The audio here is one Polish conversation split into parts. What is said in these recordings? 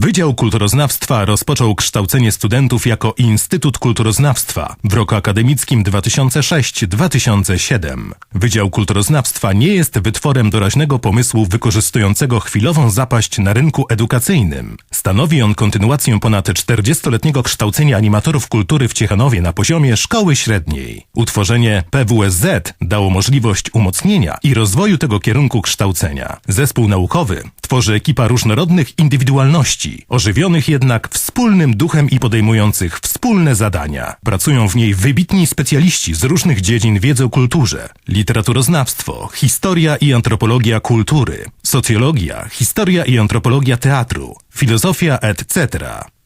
Wydział Kulturoznawstwa rozpoczął kształcenie studentów jako Instytut Kulturoznawstwa w roku akademickim 2006-2007. Wydział Kulturoznawstwa nie jest wytworem doraźnego pomysłu wykorzystującego chwilową zapaść na rynku edukacyjnym. Stanowi on kontynuację ponad 40-letniego kształcenia animatorów kultury w Ciechanowie na poziomie szkoły średniej. Utworzenie PWSZ dało możliwość umocnienia i rozwoju tego kierunku kształcenia. Zespół naukowy tworzy ekipa różnorodnych indywidualności, ożywionych jednak wspólnym duchem i podejmujących wspólne zadania. Pracują w niej wybitni specjaliści z różnych dziedzin wiedzy o kulturze, literaturoznawstwo, historia i antropologia kultury, socjologia, historia i antropologia teatru, filozofia etc.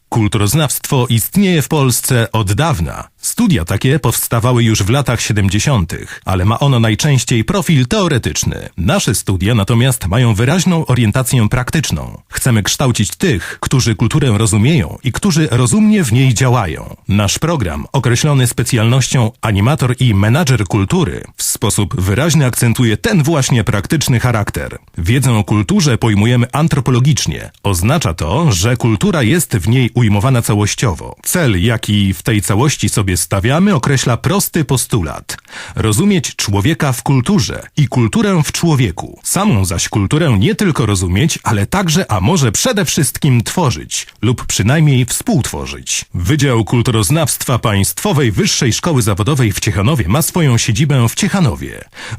Kulturoznawstwo istnieje w Polsce od dawna. Studia takie powstawały już w latach 70., ale ma ono najczęściej profil teoretyczny. Nasze studia natomiast mają wyraźną orientację praktyczną. Chcemy kształcić tych, którzy kulturę rozumieją i którzy rozumnie w niej działają. Nasz program, określony specjalnością animator i menadżer kultury, w sposób wyraźny akcentuje ten właśnie praktyczny charakter. Wiedzę o kulturze pojmujemy antropologicznie. Oznacza to, że kultura jest w niej ujmowana całościowo. Cel, jaki w tej całości sobie stawiamy, określa prosty postulat. Rozumieć człowieka w kulturze i kulturę w człowieku. Samą zaś kulturę nie tylko rozumieć, ale także, a może przede wszystkim tworzyć lub przynajmniej współtworzyć. Wydział Kulturoznawstwa Państwowej Wyższej Szkoły Zawodowej w Ciechanowie ma swoją siedzibę w Ciechanowie,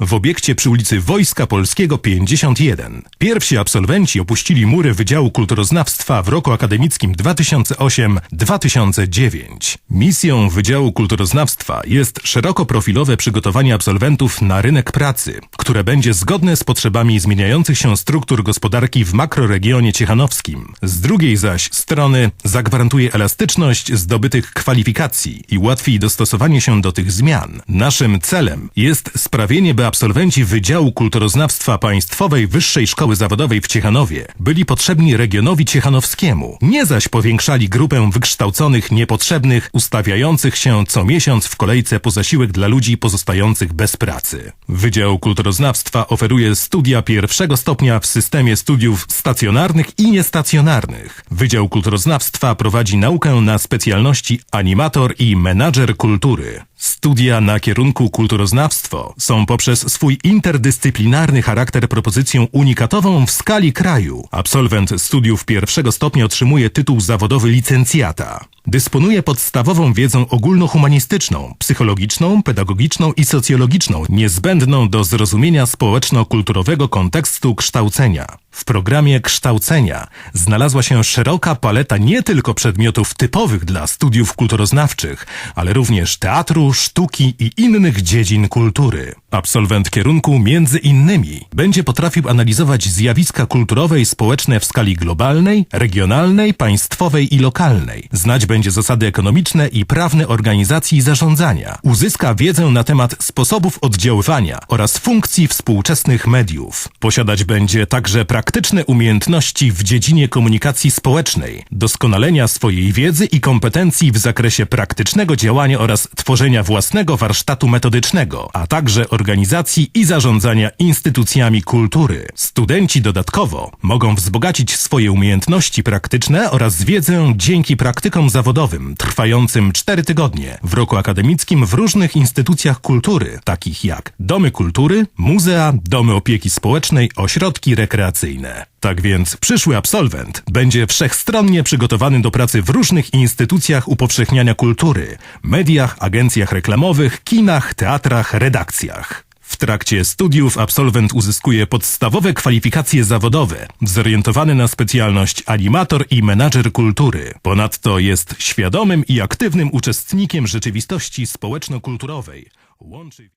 w obiekcie przy ulicy Wojska Polskiego 51. Pierwsi absolwenci opuścili mury Wydziału Kulturoznawstwa w roku akademickim 2008-2009. Misją Wydziału Kulturoznawstwa jest szerokoprofilowe przygotowanie absolwentów na rynek pracy, które będzie zgodne z potrzebami zmieniających się struktur gospodarki w makroregionie ciechanowskim. Z drugiej zaś strony zagwarantuje elastyczność zdobytych kwalifikacji i ułatwi dostosowanie się do tych zmian. Naszym celem jest sprawienie, by absolwenci Wydziału Kulturoznawstwa Państwowej Wyższej Szkoły Zawodowej w Ciechanowie byli potrzebni regionowi ciechanowskiemu, nie zaś powiększali grupę wykształconych, niepotrzebnych, ustawiających się co miesiąc w kolejce po zasiłek dla ludzi pozostających bez pracy. Wydział Kulturoznawstwa oferuje studia pierwszego stopnia w systemie studiów stacjonarnych i niestacjonarnych. Wydział Kulturoznawstwa prowadzi naukę na specjalności animator i menadżer kultury. Studia na kierunku kulturoznawstwo są poprzez swój interdyscyplinarny charakter propozycją unikatową w skali kraju. Absolwent studiów pierwszego stopnia otrzymuje tytuł zawodowy licencjata. Dysponuje podstawową wiedzą ogólnohumanistyczną, psychologiczną, pedagogiczną i socjologiczną, niezbędną do zrozumienia społeczno-kulturowego kontekstu kształcenia. W programie kształcenia znalazła się szeroka paleta nie tylko przedmiotów typowych dla studiów kulturoznawczych, ale również teatru, sztuki i innych dziedzin kultury. Absolwent kierunku między innymi będzie potrafił analizować zjawiska kulturowe i społeczne w skali globalnej, regionalnej, państwowej i lokalnej. Znać będzie zasady ekonomiczne i prawne organizacji zarządzania. Uzyska wiedzę na temat sposobów oddziaływania oraz funkcji współczesnych mediów. Posiadać będzie także praktyczne umiejętności w dziedzinie komunikacji społecznej, doskonalenia swojej wiedzy i kompetencji w zakresie praktycznego działania oraz tworzenia własnego warsztatu metodycznego, a także organizacji i zarządzania instytucjami kultury. Studenci dodatkowo mogą wzbogacić swoje umiejętności praktyczne oraz wiedzę dzięki praktykom zawodowym trwającym 4 tygodnie w roku akademickim w różnych instytucjach kultury, takich jak domy kultury, muzea, domy opieki społecznej, ośrodki rekreacyjne. Tak więc przyszły absolwent będzie wszechstronnie przygotowany do pracy w różnych instytucjach upowszechniania kultury, mediach, agencjach reklamowych, kinach, teatrach, redakcjach. W trakcie studiów absolwent uzyskuje podstawowe kwalifikacje zawodowe, zorientowany na specjalność animator i menadżer kultury. Ponadto jest świadomym i aktywnym uczestnikiem rzeczywistości społeczno-kulturowej. Łączy